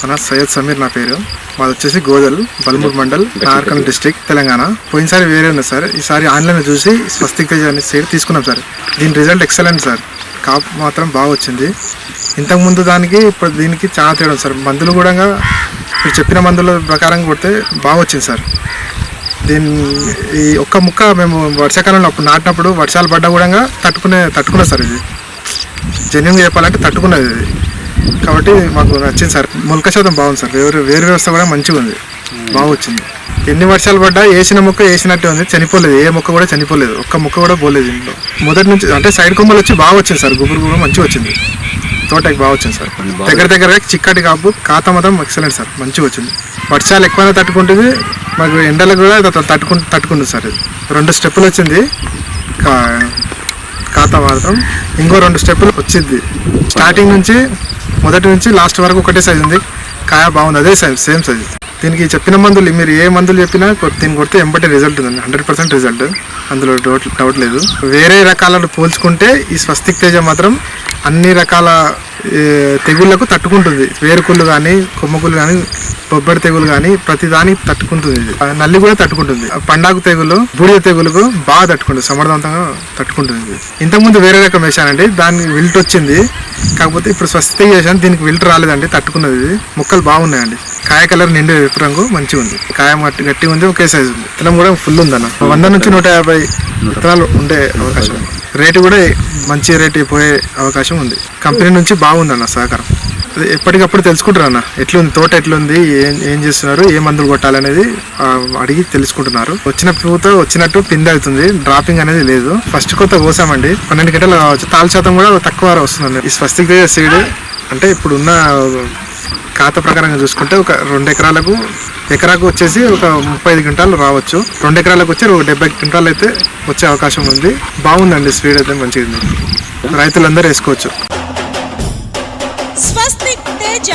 మన సయ్యద్ సమీర్ నా పేరు. మాది వచ్చేసి గోదల్ బల్మూర్ మండల్ నార్కల్ డిస్ట్రిక్ట్ తెలంగాణ. పోయినసారి వేరే ఉంది సార్. ఈసారి ఆన్లైన్ చూసి స్వస్తిక్ తేజ్ అనే సైడ్ తీసుకున్నాం సార్. దీని రిజల్ట్ ఎక్సలెంట్ సార్. కాపు మాత్రం బాగా వచ్చింది. ఇంతకు ముందు దానికి ఇప్పుడు దీనికి చాలా తేడా సార్. మందులు కూడా మీరు చెప్పిన మందుల ప్రకారం కొడితే బాగా వచ్చింది సార్. దీని ఈ ఒక్క ముక్క మేము వర్షాకాలంలో అప్పుడు నాటినప్పుడు వర్షాలు పడ్డా కూడా తట్టుకునే తట్టుకున్నా సార్ ఇది. జెన్యున్గా చెప్పాలంటే తట్టుకున్నది ఇది. కాబట్టి మాకు నచ్చింది సార్. మొలక శాతం బాగుంది సార్. వేరు వేరు వ్యవస్థ కూడా మంచిగా ఉంది. బాగా వచ్చింది. ఎన్ని వర్షాలు పడ్డా వేసిన మొక్క వేసినట్టే ఉంది. చనిపోలేదు. ఏ మొక్క కూడా చనిపోలేదు. ఒక్క మొక్క కూడా పోలేదు ఇంట్లో. మొదటి నుంచి అంటే సైడ్ కొమ్మలు వచ్చి బాగా వచ్చింది సార్. గుబురు గుబురు మంచిగా వచ్చింది. తోటకి బాగా వచ్చింది సార్. దగ్గర దగ్గర చిక్కటి కాపు కాత మాత్రం ఎక్సలెంట్ సార్. మంచిగా వచ్చింది. వర్షాలు ఎక్కువైనా తట్టుకుంటుంది. మాకు ఎండలకు కూడా తట్టు- తట్టుకు తట్టుకుంటుంది సార్. ఇది రెండు స్టెప్పులు వచ్చింది. ఖాతా వాడతాం ఇంకో రెండు స్టెప్పులు వచ్చింది. స్టార్టింగ్ నుంచి మొదటి నుంచి లాస్ట్ వరకు ఒకటే సైజ్ ఉంది. కాయ బాగుంది అదే సైజ్ సేమ్ సైజ్ దీనికి చెప్పిన మందులు మీరు ఏ మందులు చెప్పినా కొ- దీన్ని కొడితే ఎంబటే రిజల్ట్ ఉందండి. హండ్రెడ్ పర్సెంట్ రిజల్ట్ అందులో డౌట్ డౌట్ లేదు. వేరే రకాలను పోల్చుకుంటే ఈ స్వస్తిక్ తేజ మాత్రం అన్ని రకాల తెగుళ్ళకు తట్టుకుంటుంది. వేరుకుళ్ళు కానీ కొమ్మకుళ్ళు కానీ బొబ్బడి తెగులు కానీ ప్రతిదానికి తట్టుకుంటుంది ఇది. ఆ నల్లి కూడా తట్టుకుంటుంది. ఆ పండాకు తెగులు బూడిద తెగులుకు బాగా తట్టుకుంటుంది. సమర్థవంతంగా తట్టుకుంటుంది ఇది. ఇంతకుముందు వేరే రకం వేసానండి దానికి విల్ట్ వచ్చింది. కాకపోతే ఇప్పుడు స్వస్తి చేశాను. దీనికి విల్ట్ రాలేదండి. తట్టుకున్నది ఇది. మొక్కలు బాగున్నాయండి. కాయ కలర్ నిండు ఎరుపు రంగు మంచిగా ఉంది. కాయ మట్టి గట్టిగా ఉంది. ఒకే సైజు ఉంది. ఇతనం కూడా ఫుల్ ఉందన్న. వంద నుంచి నూట యాభై విత్తనాలు ఉండే అవకాశం. ఉంది రేటు కూడా మంచి రేటు పోయే అవకాశం ఉంది. కంపెనీ నుంచి బాగుందన్న సహకారం. అది ఎప్పటికప్పుడు తెలుసుకుంటారు అన్న. ఎట్లుంది తోట ఎట్లుంది ఏం ఏం చేస్తున్నారు ఏ మందులు కొట్టాలనేది అడిగి తెలుసుకుంటున్నారు. వచ్చిన పూత వచ్చినట్టు పిండి అవుతుంది డ్రాపింగ్ అనేది లేదు. ఫస్ట్ కొత్త కోసామండి పన్నెండు గంటలు కావచ్చు. శాతం కూడా తక్కువ వస్తుందండి. ఈ స్వస్తిక సీడ్ అంటే ఇప్పుడు ఉన్న ఖాతా ప్రకారంగా చూసుకుంటే ఒక రెండు ఎకరాలకు ఎకరాకు వచ్చేసి ఒక ముప్పై ఐదు క్వింటాలు రావచ్చు. రెండు ఎకరాలకు వచ్చి ఒక డెబ్బై క్వింటాలు అయితే వచ్చే అవకాశం ఉంది. బాగుందండి స్పీడ్ అయితే మంచిగా రైతులందరూ వేసుకోవచ్చు.